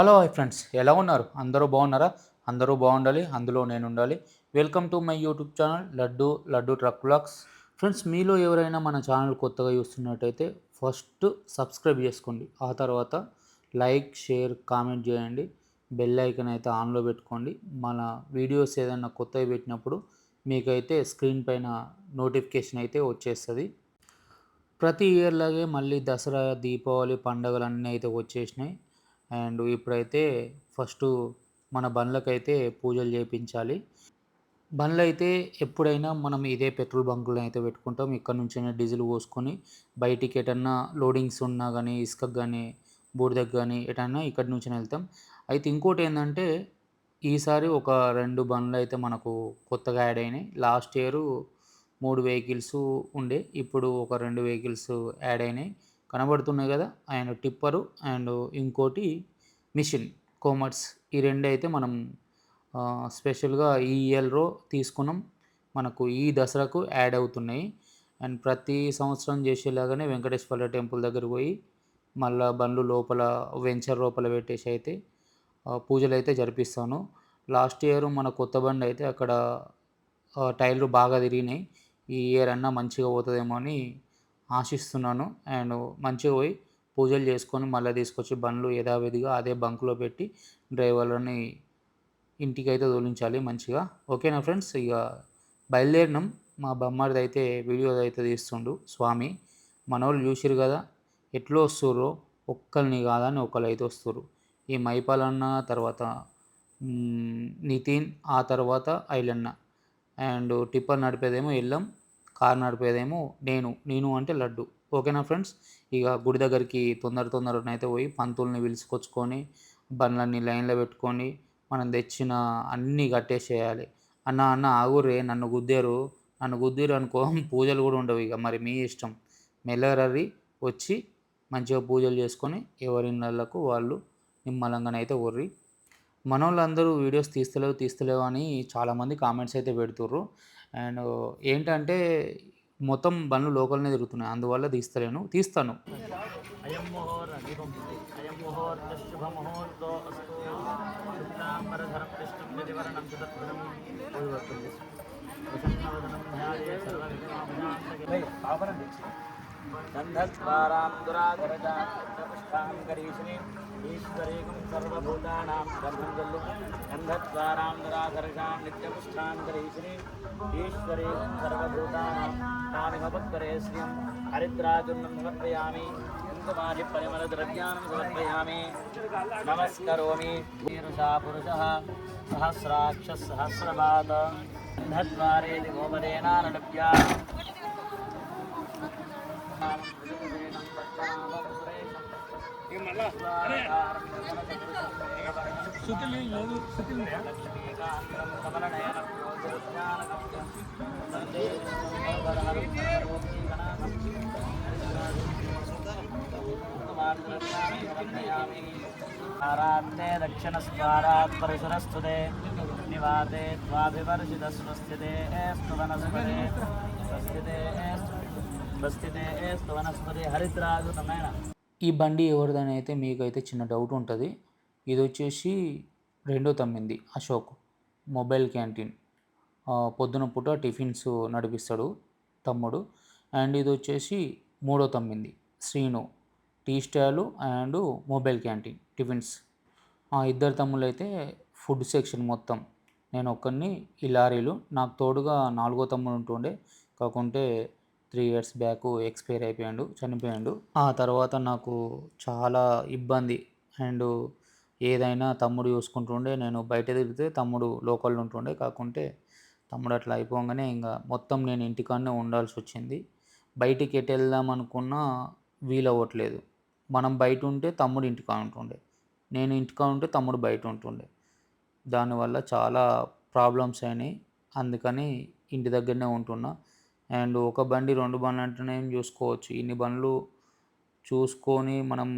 Hello hi friends ఎలా ఉన్నారు? అందరూ బాగున్నారా? అందరూ బాగుండాలి అందులో నేను ఉండాలి. Welcome to my YouTube channel Laddu Laddu truck vlogs friends మీలో ఎవరైనా మన ఛానల్ కొత్తగా చూస్తున్నట్టయితే ఫస్ట్ సబ్స్క్రైబ్ చేసుకోండి. ఆ తర్వాత లైక్ షేర్ కామెంట్ చేయండి. బెల్ ఐకన్ అయితే ఆన్లో పెట్టుకోండి. మన వీడియోస్ ఏదైనా కొత్తవి పెట్టినప్పుడు మీకైతే స్క్రీన్ పైన నోటిఫికేషన్ అయితే వచ్చేస్తుంది. ప్రతి ఇయర్ లాగే మళ్ళీ దసరా దీపావళి పండుగలు అన్నీ అయితే వచ్చేసినాయి. అండ్ ఇప్పుడైతే ఫస్ట్ మన బండ్లకైతే పూజలు చేయించాలి బండ్లు అయితే ఎప్పుడైనా మనం ఇదే పెట్రోల్ బంకులను అయితే పెట్టుకుంటాం. ఇక్కడ నుంచైనా డీజిల్ పోసుకొని బయటికి ఎటన్నా లోడింగ్స్ ఉన్నా కానీ ఇసుకకు కానీ బూడిదకు కానీ ఎటన్నా ఇక్కడి నుంచి వెళ్తాం. అయితే ఇంకోటి ఏంటంటే ఈసారి ఒక రెండు బండ్లు అయితే మనకు కొత్తగా యాడ్ అయినాయి. లాస్ట్ ఇయర్ మూడు వెహికల్స్ ఉండే ఇప్పుడు ఒక రెండు వెహికల్స్ యాడ్ అయినాయి. కనబడుతున్నాయి కదా అండ్ టిప్పరు అండ్ ఇంకోటి మిషన్ కోమర్స్. ఈ రెండు అయితే మనం స్పెషల్గా ఈ ఇయర్లో తీసుకున్నాం. మనకు ఈ దసరాకు యాడ్ అవుతున్నాయి. అండ్ ప్రతి సంవత్సరం చేసేలాగానే వెంకటేశ్వర టెంపుల్ దగ్గర పోయి మళ్ళా బండ్లు లోపల వెంచర్ లోపల పెట్టేసి అయితే పూజలు అయితే జరిపిస్తాను. లాస్ట్ ఇయర్ మన కొత్త బండి అయితే అక్కడ టైర్లు బాగా తిరిగినాయి. ఈ ఇయర్ అన్నా మంచిగా పోతుందేమో అని ఆశిస్తున్నాను. అండ్ మంచిగా పోయి పూజలు చేసుకొని మళ్ళీ తీసుకొచ్చి బండ్లు యథావిధిగా అదే బంకులో పెట్టి డ్రైవర్లని ఇంటికి అయితే తోలించాలి మంచిగా. ఓకేనా ఫ్రెండ్స్? ఇక బయలుదేరినాం. మా బొమ్మడిది అయితే వీడియో అయితే తీస్తుండు స్వామి. మనోళ్ళు చూసిరు కదా ఎట్లా వస్తుర్రో? ఒక్కరిని కాదని ఒకళ్ళు అయితే వస్తుర్రు. ఈ మైపాలన్న తర్వాత నితిన్ ఆ తర్వాత ఐలన్న. అండ్ టిప్పర్ నడిపేదేమో వెళ్ళాం కార్ నడిపేదేమో నేను నేను అంటే లడ్డు. ఓకేనా ఫ్రెండ్స్? ఇక గుడి దగ్గరికి తొందర తొందరనైతే పోయి పంతుల్ని పిలుచుకొచ్చుకొని బండ్లన్నీ లైన్లో పెట్టుకొని మనం తెచ్చిన అన్నీ కట్టేసేయాలి. అన్న అన్న ఆగురే నన్ను గుద్దారు. నన్ను గుద్దిరు అనుకో పూజలు కూడా ఉండవు ఇక. మరి మీ ఇష్టం. మెల్లరరి వచ్చి మంచిగా పూజలు చేసుకొని ఎవరిళ్ళకు వాళ్ళు నిమ్మలంగానైతే వర్రి మనోళ్ళందరూ వీడియోస్ తీస్తలేవు తీస్తలేవు అని చాలామంది కామెంట్స్ అయితే పెడుతుర్రు. అండ్ ఏంటంటే మొత్తం బండ్లు లోకల్నే తిరుగుతున్నాయి. అందువల్ల తీస్తలేను. తీస్తాను. ముహూర్త దీపం అయం ముహూర్త ఈశ్వరేకం సర్వభూతానాం గర్భం జల్లు గంధద్వారాం దురాధరజాం ఈశ్వరేకం సర్వభూతానాం. శ్రియం హరిద్రాజున్నం సమర్పయామి కుంకుమాది పరిమళ ద్రవ్యానం సమర్పయామి. నమస్కరోమి. నీరుషా సహస్రాక్ష సహస్రపాత గంధద్వారే గోపదేనానడవ్యా आराते दक्षिणस्वारात् परिसरस्तुते निवाते त्वाभिवर्षितस्वस्थिते स्वस्थ वनस्पते स्वस्थिते ఈ బండి ఎవరిదని అయితే మీకైతే చిన్న డౌట్ ఉంటుంది. ఇది వచ్చేసి రెండో తమ్మింది అశోక్. Mobile canteen. పొద్దున పూట టిఫిన్స్ నడిపిస్తాడు తమ్ముడు. అండ్ ఇది వచ్చేసి మూడో తమ్మింది Srinu. Tea stall and mobile canteen tiffins. ఆ ఇద్దరు తమ్ముళ్ళు అయితే ఫుడ్ సెక్షన్ మొత్తం. నేను ఒక్కరిని ఈ లారీలు. నాకు తోడుగా నాలుగో తమ్ముడు ఉంటుండే. కాకుంటే త్రీ ఇయర్స్ బ్యాక్ ఎక్స్పైర్ అయిపోయాడు చనిపోయాడు. ఆ తర్వాత నాకు చాలా ఇబ్బంది. అండ్ ఏదైనా తమ్ముడు చూసుకుంటుండే నేను బయట తిరిగితే తమ్ముడు లోకల్లో ఉంటుండే. కాకుంటే తమ్ముడు అట్లా అయిపోగానే ఇంకా మొత్తం నేను ఇంటికాడనే ఉండాల్సి వచ్చింది. బయటికి ఎటు వెళ్దాం అనుకున్నా వీలవ్వట్లేదు మనం బయట ఉంటే తమ్ముడు ఇంటికాడ ఉంటుండే. నేను ఇంటికాడ ఉంటే తమ్ముడు బయట ఉంటుండే. దానివల్ల చాలా ప్రాబ్లమ్స్ అయినాయి. అందుకని ఇంటి దగ్గరనే ఉంటున్నా. అండ్ ఒక బండి రెండు బండ్లు అంటేనే చూసుకోవచ్చు. ఇన్ని బండ్లు చూసుకొని మనం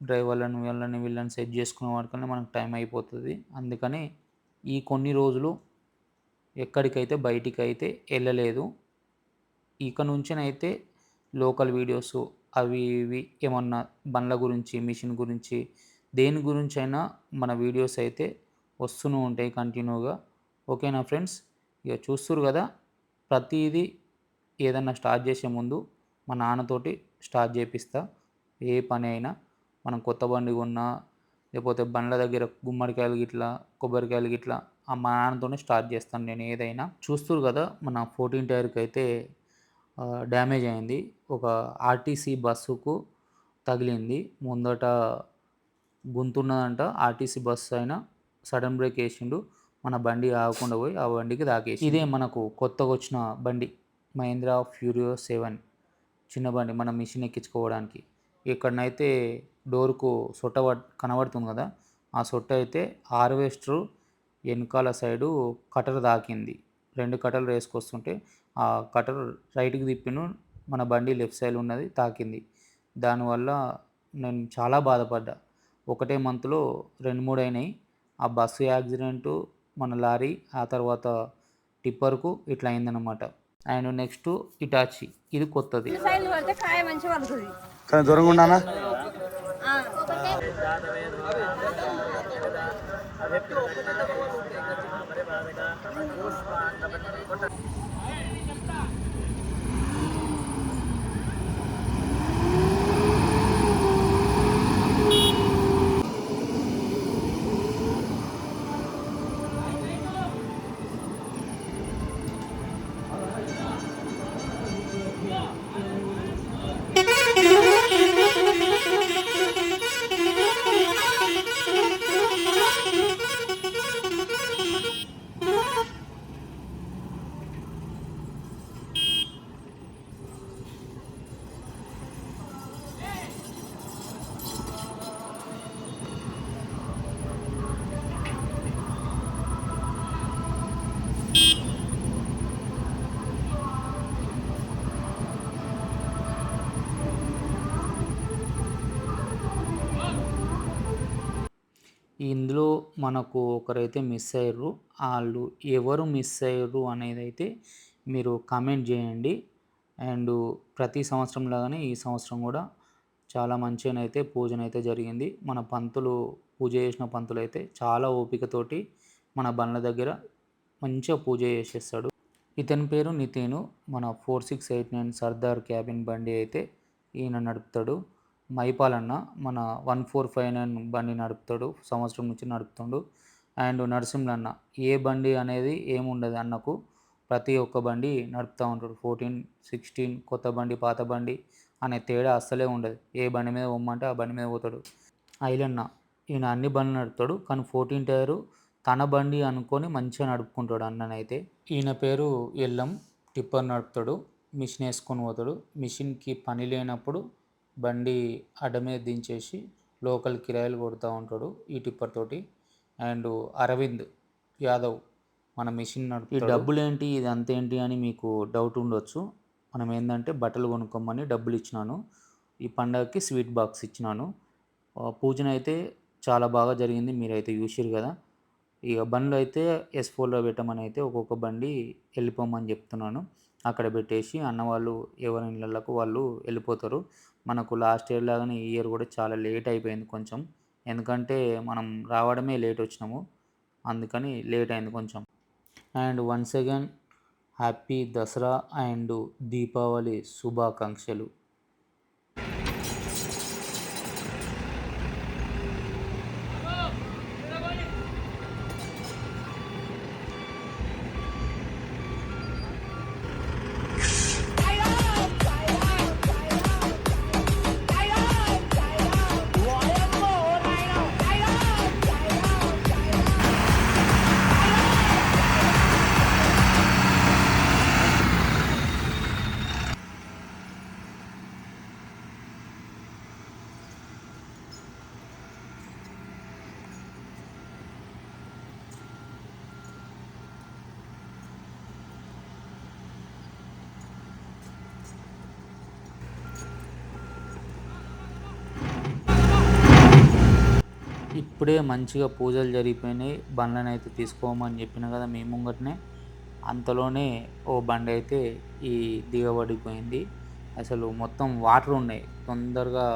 డ్రైవర్లను వీళ్ళని వీళ్ళని సెట్ చేసుకునే వాటికన్నా మనకు టైం అయిపోతుంది. అందుకని ఈ కొన్ని రోజులు ఎక్కడికైతే బయటికి అయితే వెళ్ళలేదు. ఇక నుంచినైతే లోకల్ వీడియోస్ అవి ఇవి ఏమన్నా బండ్ల గురించి మిషన్ గురించి దేని గురించి అయినా మన వీడియోస్ అయితే వస్తూనే ఉంటాయి కంటిన్యూగా. ఓకేనా ఫ్రెండ్స్? ఇక చూస్తురు కదా? ప్రతిదీ ఏదన్నా స్టార్ట్ చేసే ముందు మా నాన్నతోటి స్టార్ట్ చేపిస్తా. ఏ పని అయినా మనం కొత్త బండి కొన్నా లేకపోతే బండ్ల దగ్గర గుమ్మడికాయలు గిట్లా కొబ్బరికాయలు గిట్లా ఆ మా నాన్నతోనే స్టార్ట్ చేస్తాను నేను ఏదైనా. చూస్తురు కదా మన ఫోర్టీన్ టైర్కి అయితే డ్యామేజ్ అయింది. ఒక ఆర్టీసీ బస్సుకు తగిలింది. ముందట గుంతున్నదంట ఆర్టీసీ బస్సు అయినా సడన్ బ్రేక్ వేసిండు. మన బండి ఆగకుండా పోయి ఆ బండికి తాకేసి ఇదే మనకు కొత్తగా వచ్చిన బండి. మహేంద్ర ఫ్యూరియో సెవెన్ చిన్న బండి మనం మిషన్ ఎక్కించుకోవడానికి. ఇక్కడనైతే డోర్కు సొట్ట కనబడుతుంది కదా ఆ సొట్ట అయితే హార్వెస్టర్ వెనకాల సైడు కటర్ తాకింది రెండు కట్టలు వేసుకొస్తుంటే ఆ కటర్ రైట్కి తిప్పిను మన బండి లెఫ్ట్ సైడ్ ఉన్నది తాకింది. దానివల్ల నేను చాలా బాధపడ్డా. ఒకటే మంత్లో రెండు మూడు అయినాయి. ఆ బస్సు యాక్సిడెంటు మన లారీ ఆ తర్వాత టిప్పర్కు ఇట్లా అయిందనమాట అండ్ నెక్స్ట్ ఇటాచి. ఇది కొత్తది. కానీ దూరంగా ఉన్నానా ఇందులో మనకు ఒకరైతే మిస్ అయ్యారు వాళ్ళు ఎవరు మిస్ అయ్యారు అనేది అయితే మీరు కామెంట్ చేయండి. అండ్ ప్రతి సంవత్సరం లాగానే ఈ సంవత్సరం కూడా చాలా మంచిగానైతే పూజనైతే జరిగింది. మన పంతులు పూజ చేసిన పంతులు అయితే చాలా ఓపికతోటి మన బండ్ల దగ్గర మంచిగా పూజ చేసేస్తాడు. ఇతని పేరు నితేను. మన four six eight nine Sardar cabin బండి అయితే ఈయన నడుపుతాడు. మైపాల్ అన్న మన వన్ ఫోర్ ఫైవ్ నైన్ బండి నడుపుతాడు సంవత్సరం నుంచి నడుపుతాడు. అండ్ నరసింహులు అన్న ఏ బండి అనేది ఏముండదు అన్నకు ప్రతి ఒక్క బండి నడుపుతూ ఉంటాడు. ఫోర్టీన్ సిక్స్టీన్ కొత్త బండి పాత బండి అనే తేడా అస్సలే ఉండదు. ఏ బండి మీద పొమ్మంటే ఆ బండి మీద పోతాడు. ఐలన్న ఈయన అన్ని బండ్లు నడుపుతాడు కానీ ఫోర్టీన్ టైరు తన బండి అనుకొని మంచిగా నడుపుకుంటాడు అన్ననైతే. ఈయన పేరు ఎల్లం టిప్పర్ నడుపుతాడు మిషన్ వేసుకొని పోతాడు. మిషన్కి పని లేనప్పుడు బండి అడ్డ మీద దించేసి లోకల్ కిరాయిలు కొడుతూ ఉంటాడు ఈ టిప్పర్ తోటి. అండ్ అరవింద్ యాదవ్ మన మిషన్ నడుపు ఈ డబ్బులు ఏంటి? ఇది అంతేంటి అని మీకు డౌట్ ఉండొచ్చు. మనం ఏంటంటే బట్టలు కొనుక్కోమని డబ్బులు ఇచ్చినాను. ఈ పండగకి స్వీట్ బాక్స్ ఇచ్చినాను. పూజన అయితే చాలా బాగా జరిగింది. మీరైతే చూసిరు కదా. ఇక బండ్లు అయితే ఎస్ ఫోర్లో పెట్టమని అయితే ఒక్కొక్క బండి వెళ్ళిపోమని చెప్తున్నాను. అక్కడ పెట్టేసి అన్న వాళ్ళు ఎవరి ఇళ్ళకు వాళ్ళు వెళ్ళిపోతారు. మనకు లాస్ట్ ఇయర్ లాగానే ఈ ఇయర్ కూడా చాలా లేట్ అయిపోయింది కొంచెం. ఎందుకంటే మనం రావడమే లేట్ వచ్చినాము. అందుకని లేట్ అయింది కొంచెం. And once again happy Dasara and Deepavali శుభాకాంక్షలు. ఇప్పుడే మంచిగా పూజలు జరిగిపోయినాయి. బండ్లను అయితే తీసుకోమని చెప్పిన కదా మీ ముంగటనే. అంతలోనే ఓ బండి అయితే ఈ దిగబడిపోయింది అసలు మొత్తం వాటర్ ఉన్నాయి. తొందరగా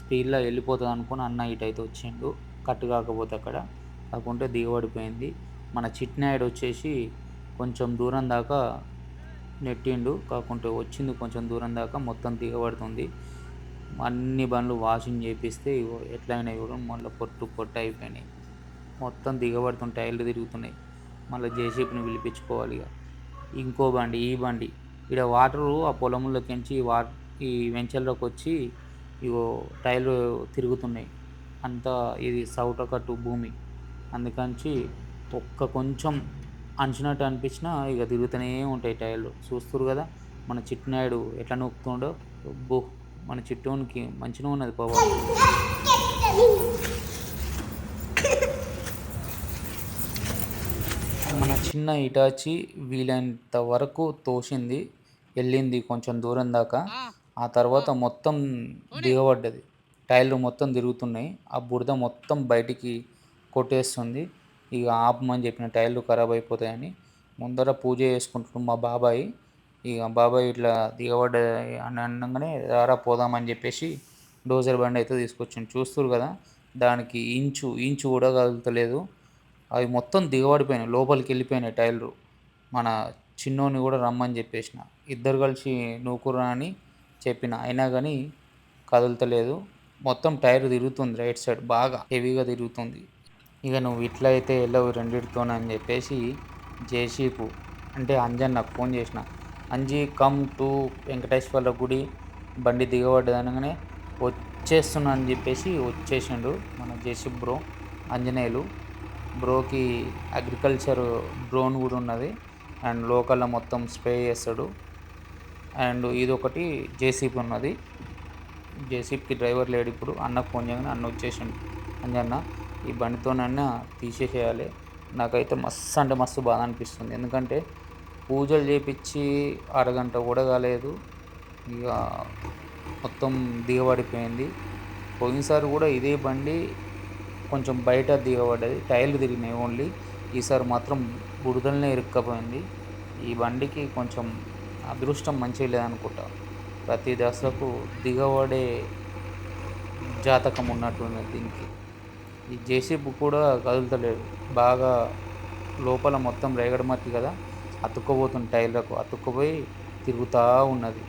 స్పీడ్లో వెళ్ళిపోతుంది అనుకుని అన్న ఇటు అయితే వచ్చిండు. కట్టు కాకపోతే అక్కడ. కాకుంటే దిగబడిపోయింది మన చిట్నాయుడు వచ్చేసి కొంచెం దూరం దాకా నెట్టిండు. కాకుంటే వచ్చింది కొంచెం దూరం దాకా మొత్తం దిగబడుతుంది. అన్ని బండ్లు వాషింగ్ చేపిస్తే ఇగో ఎట్లయినా కూడా మళ్ళీ పొట్టు పొట్టు అయిపోయినాయి. మొత్తం దిగబడుతుంది టైర్లు తిరుగుతున్నాయి. మళ్ళీ జేసీపీని పిలిపించుకోవాలి ఇక ఇంకో బండి ఈ బండి. ఇక్కడ వాటరు ఆ పొలంలోకి పొలంలోకించి వా ఈ వెంచర్లోకి వచ్చి ఇగో టైర్లు తిరుగుతున్నాయి. అంతా ఇది సౌటకట్టు భూమి. అందుకని ఒక్క కొంచెం అంచినట్టు అనిపించినా ఇక తిరుగుతూనే ఉంటాయి టైర్లు. చూస్తురు కదా మన చిట్నాయుడు ఎట్లా నొక్కుతుండో. బో మన చిట్టోనికి మంచిగా ఉన్నది పవర్ మన చిన్న ఇటాచి వీలైనంత వరకు తోసింది వెళ్ళింది కొంచెం దూరం దాకా. ఆ. తర్వాత మొత్తం దిగబడ్డది. టైర్లు మొత్తం తిరుగుతున్నాయి. ఆ బురద మొత్తం బయటికి కొట్టేస్తుంది. ఇక ఆపమని చెప్పిన టైర్లు ఖరాబ్ అయిపోతాయని ముందర పూజ చేసుకుంటున్నాం మా బాబాయ్. ఇక బాబాయ్ ఇట్లా దిగబడ్డ అని అనగానే రారా పోదామని చెప్పేసి డోజర్ బండి అయితే తీసుకొచ్చిండు. చూస్తురు కదా దానికి ఇంచు ఇంచు కూడా కదులుతలేదు. అవి మొత్తం దిగబడిపోయినాయి లోపలికి వెళ్ళిపోయినాయి టైర్లు. మన చిన్నోని కూడా రమ్మని చెప్పేసిన. ఇద్దరు కలిసి నూకురా అని చెప్పిన. అయినా కానీ కదులుతలేదు. మొత్తం టైర్ తిరుగుతుంది రైట్ సైడ్ బాగా హెవీగా తిరుగుతుంది. ఇక నువ్వు ఇట్లా అయితే వెళ్ళవు రెండిటితోనని చెప్పేసి జేసీపు అంటే అంజన్ నాకు ఫోన్ చేసిన. అంజీ కమ్ టు వెంకటేశ్వర గుడి బండి దిగబడ్డది అనగానే వచ్చేస్తున్నా అని చెప్పేసి వచ్చేసిండు మన జేసీ బ్రో ఆంజనేయులు. బ్రోకి అగ్రికల్చర్ డ్రోన్ కూడా ఉన్నది. అండ్ లోకల్లో మొత్తం స్ప్రే చేస్తాడు. అండ్ ఇది ఒకటి ఉన్నది. జేసీబీకి డ్రైవర్ లేడు ఇప్పుడు. అన్నకు ఫోన్ చేయగానే అన్న వచ్చేసిండు. అంజన్న ఈ బండితోనన్నా తీసేసేయాలి. నాకైతే మస్తు అంటే మస్తు బాధ అనిపిస్తుంది. ఎందుకంటే పూజలు చేపించి అరగంట కూడా కాలేదు. ఇక మొత్తం దిగబడిపోయింది పోయినసారి కూడా ఇదే బండి కొంచెం బయట దిగబడ్డది టైర్లు తిరిగినాయి ఓన్లీ. ఈసారి మాత్రం బురదలనే ఇరుక్కపోయింది. ఈ బండికి కొంచెం అదృష్టం మంచిగా లేదనుకుంటా. ప్రతి దశలకు దిగబడే జాతకం ఉన్నట్టున్నది దీనికి. ఈ జేసీబీ కూడా కదులుతలేదు బాగా లోపల మొత్తం రేగడి కదా. అతుక్కోబోతుంది టైర్లకు అతుక్కుపోయి తిరుగుతూ ఉన్నది.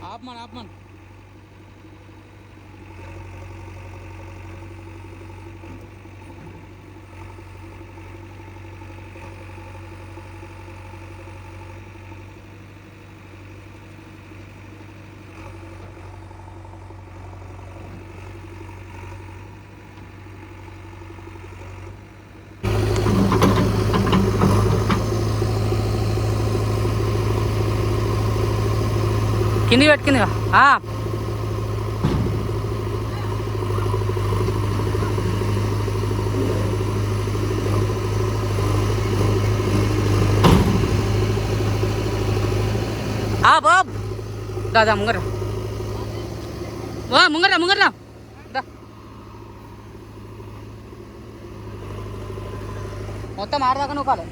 ఆపమన్ ఆపమన్ కింది పెట్టు ఆ. ఆ బాబ్ దాదా ముంగర వా ముంగర ముంగర దా. మొత్తం ఆడదాకా కాలేదు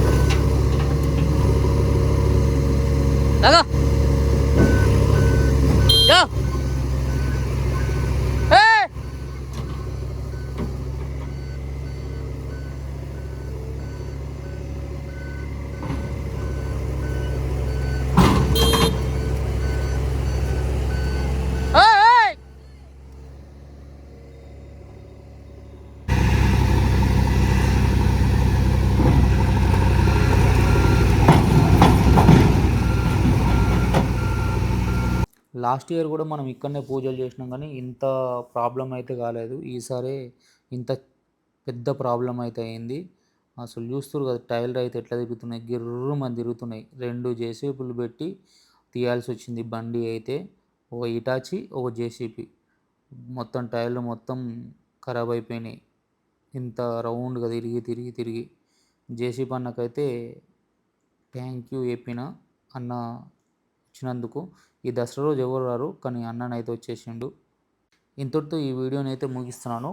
లాగా యో ఏ ఏయ్ లాస్ట్ ఇయర్ కూడా మనం ఇక్కడనే పూజలు చేసినాం కానీ ఇంత ప్రాబ్లం అయితే కాలేదు. ఈసారి ఇంత పెద్ద ప్రాబ్లం అయితే అయింది. అసలు చూస్తారు కదా టైర్లు అయితే ఎట్లా తిరుగుతున్నాయి? గిర్రు మన తిరుగుతున్నాయి. రెండు జేసీపీలు పెట్టి తీయాల్సి వచ్చింది బండి అయితే. ఒక ఇటాచి ఒక జేసీపీ మొత్తం టైర్లు మొత్తం ఖరాబ్ అయిపోయినాయి. ఇంత రౌండ్గా తిరిగి తిరిగి తిరిగి. జేసీబీ అన్నకైతే థ్యాంక్ యూ చెప్పిన అన్న ఇచ్చినందుకు ఈ దసరా రోజు ఎవరు రారు? కానీ అన్ననైతే వచ్చేసిండు. ఇంతటితో ఈ వీడియోని అయితే ముగిస్తున్నాను.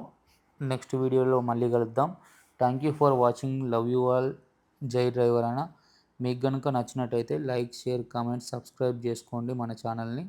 నెక్స్ట్ వీడియోలో మళ్ళీ కలుద్దాం. Thank you for watching love you all జై డ్రైవర్ అన్న. మీకు కనుక నచ్చినట్టయితే లైక్ షేర్ కామెంట్ సబ్స్క్రైబ్ చేసుకోండి మన ఛానల్ని.